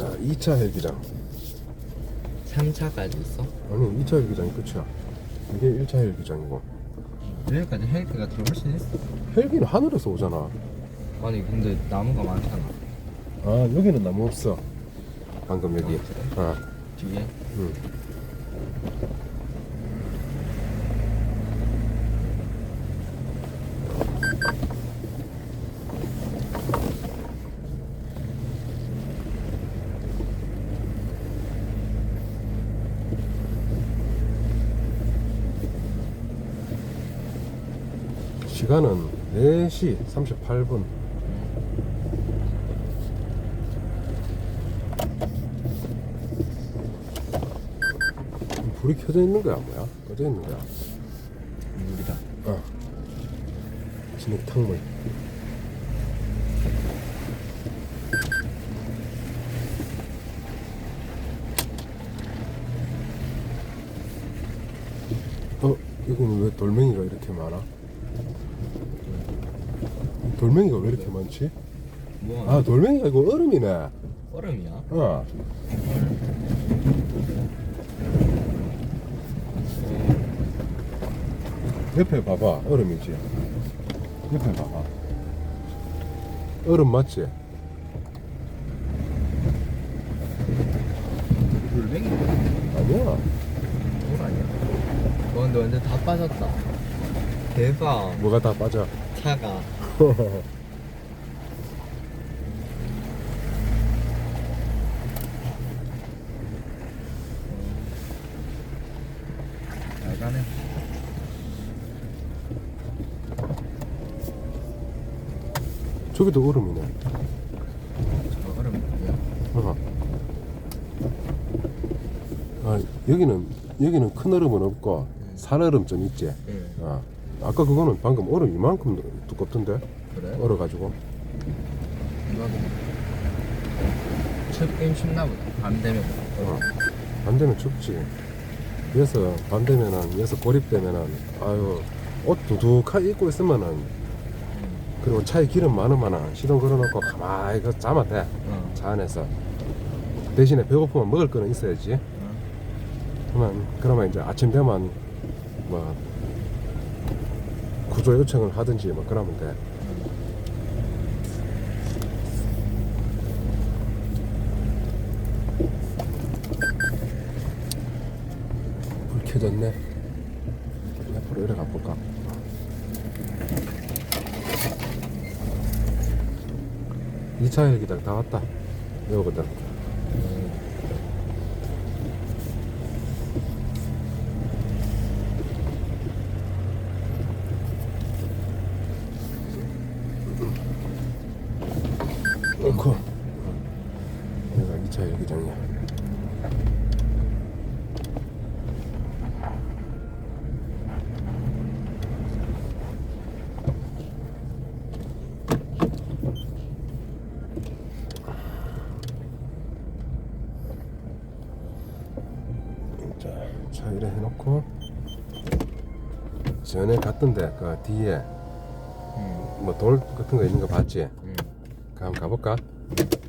자, 2차 헬기장. 3차까지 있어? 아니, 2차 헬기장이 끝이야. 이게 1차 헬기장이고. 여기까지 헬기가 들어올 수 있어? 헬기는 하늘에서 오잖아. 아니 근데 나무가 많잖아 아, 여기는 나무 없어. 방금 여기. 아, 뒤에 응. 시간은 4시 38분. 불이 켜져 있는 거야, 뭐야? 꺼져 있는 거야. 물이다 어. 진흙 탕물. 어, 여기는 왜 돌멩이가 이렇게 많아? 돌멩이가 왜 이렇게 많지? 뭐 아, 돌멩이가 이거 얼음이네. 얼음이야? 어. 옆에 봐봐, 얼음이지. 옆에 봐봐. 얼음 맞지? 물맹이 아니야. 물 아니야? 와 근데 완전 다 빠졌다 대박 뭐가 다 빠져. 차가 잘 가네 저기도 얼음이네. 저 얼음? 어. 아, 여기는, 여기는 큰 얼음은 없고, 살얼음 좀 있지. 응 아, 아까 그거는 방금 얼음 이만큼 두껍던데? 그래? 얼어가지고. 이거는 춥긴 춥나 보다 밤 되면 어. 밤 되면 춥지. 그래서 밤 되면은, 그래서 고립되면은, 아유, 옷 두둑하게 입고 있으면은, 응. 그리고 차에 기름 많으면은, 시동 걸어놓고 가만히 그 자면 돼. 어. 차 안에서. 대신에 배고프면 먹을 거는 있어야지. 어. 그러면, 그러면 이제 아침 되면, 뭐, 구조 요청을 하든지 뭐 그러면 돼. 불 켜졌네. 앞으로 이래 가볼까? 이차 헬기장 다 왔다. 이거거든. 넣고. 여기가 2차 헬기장이야. 자, 차 이래 해놓고 전에 갔던데 그 뒤에 응. 뭐돌 같은 거 있는 거 봤지? 응. Calma, calma, calma.